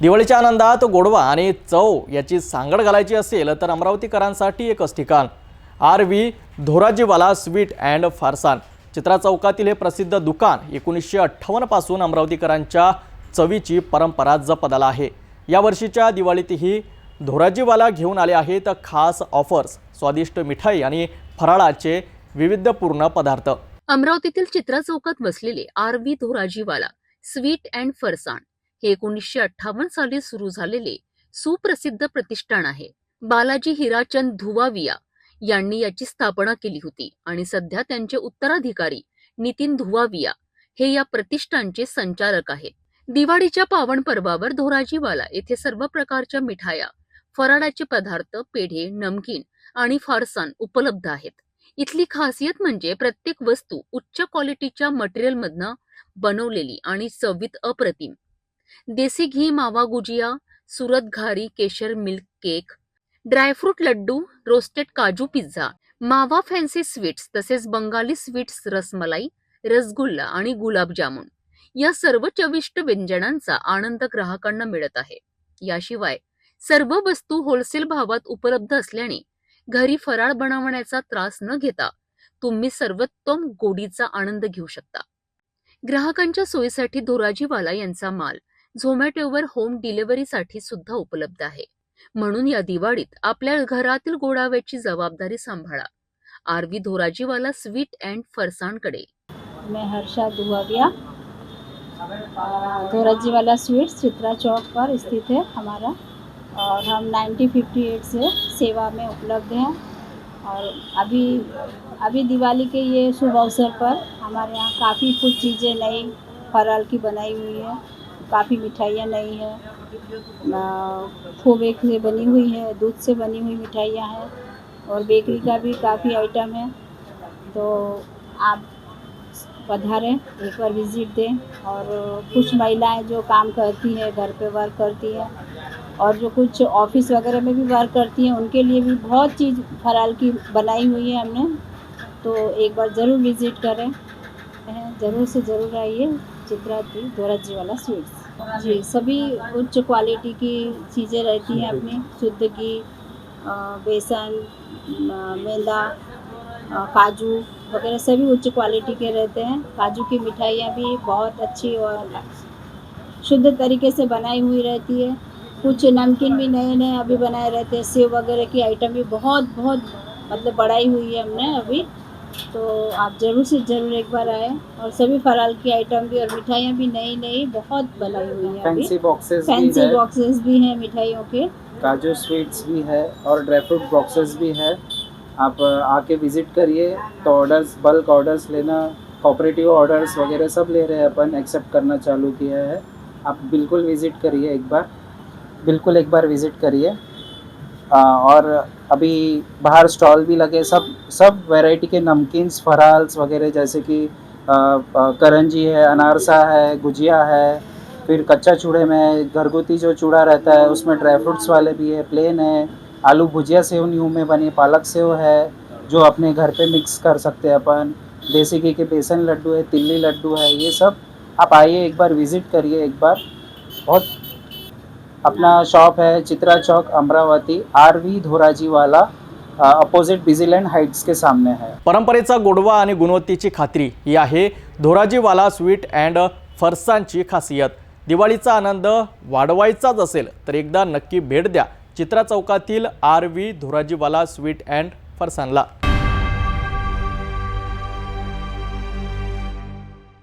दिवाळीच्या आनंदात गोडवा आणि चव याची सांगड घालायची असेल तर अमरावतीकरांसाठी एकच ठिकाण. R V Dhorajiwala sweet and Farsan. Chitra चौकातील हे प्रसिद्ध दुकान एकोणीसशे अठ्ठावन्नपासून अमरावतीकरांच्या चवीची परंपरा जपत आला आहे यावर्षीच्या दिवाळीतही धोराजीवाला घेऊन आले आहेत खास ऑफर्स स्वादिष्ट मिठाई आणि फराळाचे विविधपूर्ण पदार्थ. अमरावतीतील चित्रा चौकात बसलेले R V Dhorajiwala sweet and Farsan हे एकोणीसशे अठ्ठावन्न साली सुरू झालेले सुप्रसिद्ध प्रतिष्ठान आहे. बालाजी हिराचंद धुवाविया यांनी याची स्थापना केली होती आणि सध्या त्यांचे उत्तराधिकारी नितीन धुवाविया हे या प्रतिष्ठानचे संचालक आहेत. दिवाळीच्या पावन पर्वावर धोराजीवाला येथे सर्व प्रकारच्या मिठाया फराळाचे पदार्थ पेढे नमकीन आणि फारसान उपलब्ध आहेत. इथली खासियत म्हणजे प्रत्येक वस्तू उच्च क्वालिटीच्या मटेरियलमधनं बनवलेली आणि चवीत अप्रतिम देसी घी मावा गुजिया सुरत घारी केशर milk cake dry fruit laddu roasted काजू पिझ्झा मावा फॅन्सी स्वीट्स तसेच बंगाली स्वीट्स रसमलाई रसगुल्ला आणि गुलाबजामुन. या सर्व चविष्ट व्यंजनांचा आनंद ग्राहकांना मिळत आहे. याशिवाय सर्व वस्तू होलसेल भावात उपलब्ध असल्याने घरी फराळ बनवण्याचा त्रास न घेता तुम्ही सर्वोत्तम गोडीचा आनंद घेऊ शकता. ग्राहकांच्या सोयीसाठी धोराजीवाला यांचा माल झोमॅटोवर होम डिलिव्हरीसाठी सुद्धा उपलब्ध आहे. म्हणून या दिवाळीत आपल्या घरातील गोडाव्याची जबाबदारी सांभाळा. R V Dhorajiwala sweet and फरसाणकडे. मैं हर्षा दुआविया धोराजीवाला स्वीट्स चित्रा चौक पर स्थित है हमारा और हम 1958 से सेवा में उपलब्ध हैं और अभी अभी दिवाली के ये शुभ अवसर पर हमारे यहाँ काफ़ी कुछ चीज़ें नई फरल की बनाई हुई है। काफ़ी मिठाइयाँ नई हैं। खोवे से बनी हुई है, दूध से बनी हुई मिठाइयाँ हैं और बेकरी का भी काफ़ी आइटम है। तो आप पधारें, एक बार विज़िट दें और कुछ महिलाएँ जो काम करती हैं, घर पे वर्क करती हैं और जो कुछ ऑफ़िस वगैरह में भी वर्क करती हैं, उनके लिए भी बहुत चीज़ फराल की बनाई हुई है हमने। तो एक बार ज़रूर विज़िट करें। ज़रूर से ज़रूर आइए चित्रा जी दोराजी वाला स्वीट्स जी सभी उच्च क्वालिटी की चीज़ें रहती हैं अपनी। शुद्ध घी बेसन मैदा काजू वगैरह सभी उच्च क्वालिटी के रहते हैं। काजू की मिठाइयाँ भी बहुत अच्छी और शुद्ध तरीके से बनाई हुई रहती है। कुछ नमकीन भी नए नए अभी बनाए रहते हैं। सेव वगैरह की आइटम भी बहुत बहुत मतलब बढ़ाई हुई है हमने अभी। तो आप ज़रूर से ज़रूर एक बार आए और सभी फराल की आइटम भी और मिठाइयाँ भी नई नई बहुत बनाई हुई हैं फैंसी बॉक्सेस फैंसी बॉक्सेस भी हैं मिठाइयों के। काजू स्वीट्स भी है और ड्राई फ्रूट बॉक्सेस भी है। आप आके विज़िट करिए तो ऑर्डर्स बल्क ऑर्डर्स लेना कॉपरेटिव ऑर्डर्स वगैरह सब ले रहे हैं अपन एक्सेप्ट करना चालू किया है। आप बिल्कुल विज़िट करिए एक बार। बिल्कुल एक बार विज़िट करिए। और अभी बाहर स्टॉल भी लगे, सब सब वैरायटी के नमकीन्स फराल्स वगैरह जैसे कि करंजी है, अनारसा है, गुजिया है, फिर कच्चा चूड़े में घरगुती जो चूड़ा रहता है, उसमें ड्राई फ्रूट्स वाले भी है प्लेन है, आलू भुजिया सेव न्यू में बनी, पालक सेव है, जो अपने घर पे मिक्स कर सकते हैं अपन। देसी घी के बेसन लड्डू है, तिल्ली लड्डू है, ये सब आप आइए एक बार विज़िट करिए एक बार। बहुत अपना शॉप है चित्रा चौक अमरावती। आर वी धोराजी वाला अपोजिट बिझीलँड हाइट्स के सामने है। परंपरेचा गोडवा आणि गुणवत्तेची खात्री ही आहे धोराजीवाला स्वीट अँड फरसांची खासियत. दिवाळीचा आनंद वाढवायचाच असेल तर एकदा नक्की भेट द्या चित्रा चौकातील R V Dhorajiwala sweet and फरसानला